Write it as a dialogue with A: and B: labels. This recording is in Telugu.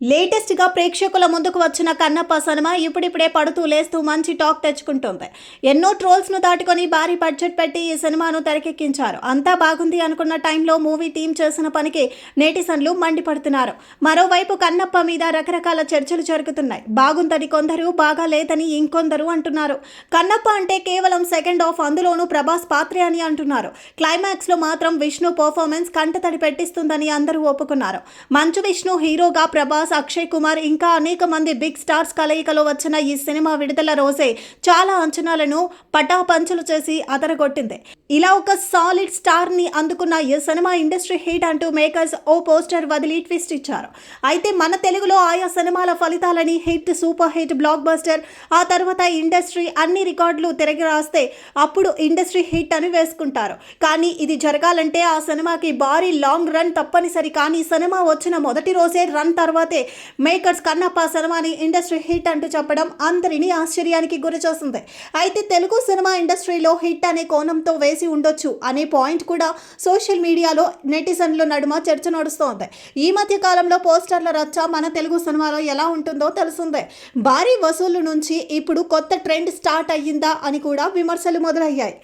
A: లేటెస్ట్గా ప్రేక్షకుల ముందుకు వచ్చిన కన్నప్ప సినిమా ఇప్పుడిప్పుడే పడుతూ లేస్తూ మంచి టాక్ తెచ్చుకుంటుంది. ఎన్నో ట్రోల్స్ను దాటుకొని భారీ బడ్జెట్ పెట్టి ఈ సినిమాను తెరకెక్కించారు. అంతా బాగుంది అనుకున్న టైంలో మూవీ టీం చేసిన పనికి నేటిసన్లు మండిపడుతున్నారు. మరోవైపు కన్నప్ప మీద రకరకాల చర్చలు జరుగుతున్నాయి. బాగుందని కొందరు బాగా లేదని ఇంకొందరు అంటున్నారు. కన్నప్ప అంటే కేవలం సెకండ్ హాఫ్ అందులోనూ ప్రభాస్ పాత్రే అని అంటున్నారు. క్లైమాక్స్లో మాత్రం విష్ణు పర్ఫార్మెన్స్ కంటతడి పెట్టిస్తుందని అందరూ ఒప్పుకున్నారు. మంచు విష్ణు హీరోగా ప్రభాస్ అక్షయ్ కుమార్ ఇంకా అనేక మంది బిగ్ స్టార్స్ కలయికలో వచ్చిన ఈ సినిమా విడుదల రోజే చాలా అంచనాలను పటాపంచలు చేసి అదరగొట్టింది. ఇలా ఒక సాలిడ్ స్టార్ని అందుకున్న ఈ సినిమా ఇండస్ట్రీ హిట్ అంటూ మేకర్స్ ఓ పోస్టర్ వదిలి ట్విస్ట్ ఇచ్చారు. అయితే మన తెలుగులో ఆయా సినిమాల ఫలితాలని hit super hit blockbuster ఆ తర్వాత ఇండస్ట్రీ అన్ని రికార్డులు తిరిగి రాస్తే అప్పుడు ఇండస్ట్రీ హిట్ అని వేసుకుంటారు. కానీ ఇది జరగాలంటే ఆ సినిమాకి భారీ లాంగ్ రన్ తప్పనిసరి. కానీ సినిమా వచ్చిన మొదటి రోజే రన్ తర్వాతే మేకర్స్ కన్నప్ప సినిమాని ఇండస్ట్రీ హిట్ అంటూ చెప్పడం అందరినీ ఆశ్చర్యానికి గురిచేస్తుంది. అయితే తెలుగు సినిమా ఇండస్ట్రీలో హిట్ అనే కోణంతో వేసి ఉండొచ్చు అనే పాయింట్ కూడా సోషల్ మీడియాలో నెటిజన్ల నడుమ చర్చ నడుస్తోంది. ఈ మధ్య కాలంలో పోస్టర్ల రచ్చ మన తెలుగు సినిమాలో ఎలా ఉంటుందో తెలిసిందే. భారీ వసూళ్ళ నుంచి ఇప్పుడు కొత్త ట్రెండ్ స్టార్ట్ అయ్యిందా అని కూడా విమర్శలు మొదలయ్యాయి.